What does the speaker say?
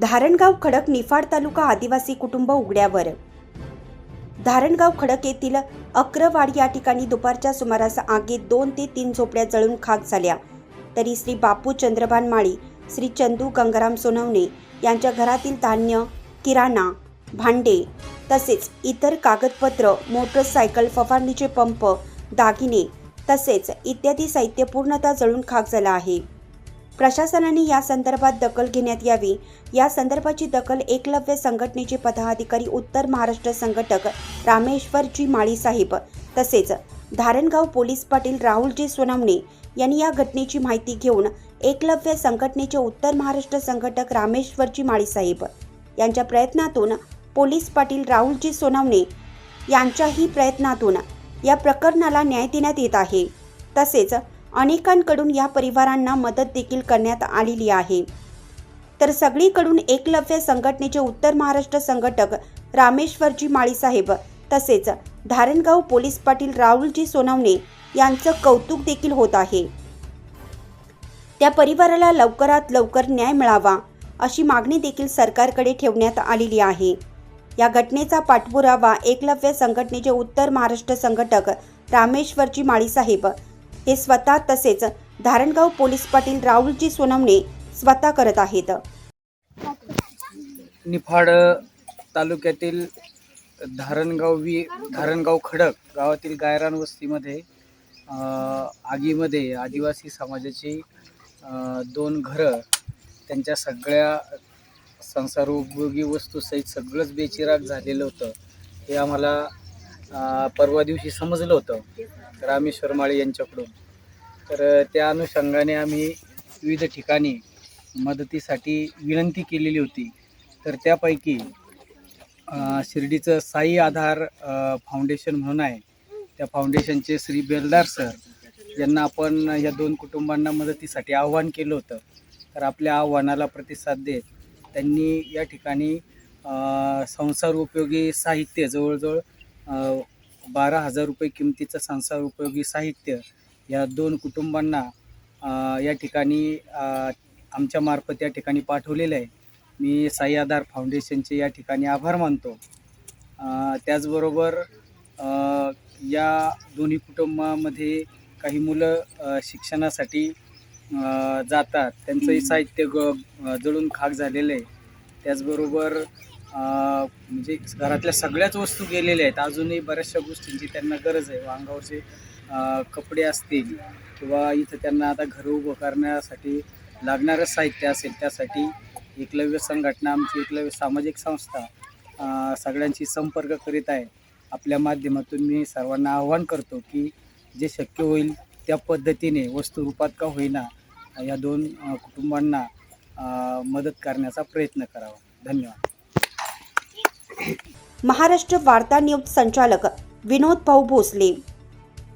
धारणगाव खडक निफाड तालुका आदिवासी कुटुंब उघड्यावर. धारणगाव खडक येथील अक्रवाड या ठिकाणी दुपारच्या सुमारास आगीत दोन ते तीन झोपड्या जळून खाक झाल्या. तरी श्री बापू चंद्रभान माळी श्री चंदू गंगाराम सोनवणे यांच्या घरातील धान्य किराणा भांडे तसेच इतर कागदपत्र मोटरसायकल फवारणीचे पंप दागिने तसेच इत्यादी साहित्य पूर्णतः जळून खाक झाला आहे. प्रशासनाने या संदर्भात दखल घेण्यात यावी. या संदर्भाची दखल एकलव्य संघटनेचे पदाधिकारी उत्तर महाराष्ट्र संघटक रामेश्वरजी माळी साहेब तसेच धारणगाव पोलीस पाटील राहुलजी सोनवणे यांनी या घटनेची माहिती घेऊन एकलव्य संघटनेचे उत्तर महाराष्ट्र संघटक रामेश्वरजी माळीसाहेब यांच्या प्रयत्नातून पोलीस पाटील राहुलजी सोनवणे यांच्याही प्रयत्नातून या प्रकरणाला न्याय देण्यात येत आहे. तसेच अनेकांकडून या परिवारांना मदत देखील करण्यात आलेली आहे. तर सगळीकडून एकलव्य संघटनेचे उत्तर महाराष्ट्र संघटक रामेश्वरजी माळीसाहेब तसेच धारणगाव पोलीस पाटील राहुलजी सोनवणे यांचं कौतुक देखील होत आहे. त्या परिवाराला लवकरात लवकर न्याय मिळावा अशी मागणी देखील सरकारकडे ठेवण्यात आलेली आहे. या घटनेचा पाठपुरावा एकलव्य संघटनेचे उत्तर महाराष्ट्र संघटक रामेश्वरजी माळीसाहेब हे स्वतः तसेच धारणगाव पोलीस पाटील राहुलजी सोनवणे स्वतः करत आहेत. निफाड तालुक्यातील धारणगाव वी धारणगाव खडक गावातील गायरान वस्तीमध्ये आगीमध्ये आदिवासी समाजाची दोन घरं त्यांच्या सगळ्या संसारोपयोगी वस्तूसहित सगळंच बेचिराग झालेलं होतं. हे आम्हाला परवा दिवशी समजलं होतं. रामेश्वर माळे यांच्याकडून. तर त्या अनुषंगाने आम्ही विविध ठिकाणी मदतीसाठी विनंती केलेली होती. तर त्यापैकी शिर्डीचं साई आधार फाउंडेशन म्हणून आहे. त्या फाउंडेशनचे श्री बेलदार सर यांना आपण या दोन कुटुंबांना मदतीसाठी आव्हान केलं होतं. तर आपल्या आव्हानाला प्रतिसाद देत त्यांनी या ठिकाणी संसार उपयोगी साहित्य जवळजवळ बारा हजार रुपये किमतीचं संसार उपयोगी साहित्य या दोन कुटुंबांना या ठिकाणी आमच्यामार्फत या ठिकाणी पाठवलेलं आहे. मी साई आधार फाउंडेशनचे या ठिकाणी आभार मानतो. त्याचबरोबर या दोन्ही कुटुंबामध्ये काही मुलं शिक्षणासाठी जातात. त्यांचंही साहित्य ग जळून खाक झालेलं आहे. त्याचबरोबर म्हणजे घरातल्या सगळ्याच वस्तू गेलेल्या आहेत. अजूनही बऱ्याचशा गोष्टींची त्यांना गरज आहे. अंगावरचे कपडे असतील किंवा इथं त्यांना आता घरं उभं करण्यासाठी लागणारं साहित्य असेल त्यासाठी एकलव्य संघटना आमची एकलव्य सामाजिक संस्था सगळ्यांशी संपर्क करीत आहे. आपल्या माध्यमातून मी सर्वांना आवाहन करतो की जे शक्य होईल त्या पद्धतीने वस्तू रूपात का होईना या दोन कुटुंबांना मदत करण्याचा प्रयत्न करावा. धन्यवाद. महाराष्ट्र वार्ता न्यूज संचालक विनोद भाऊ भोसले.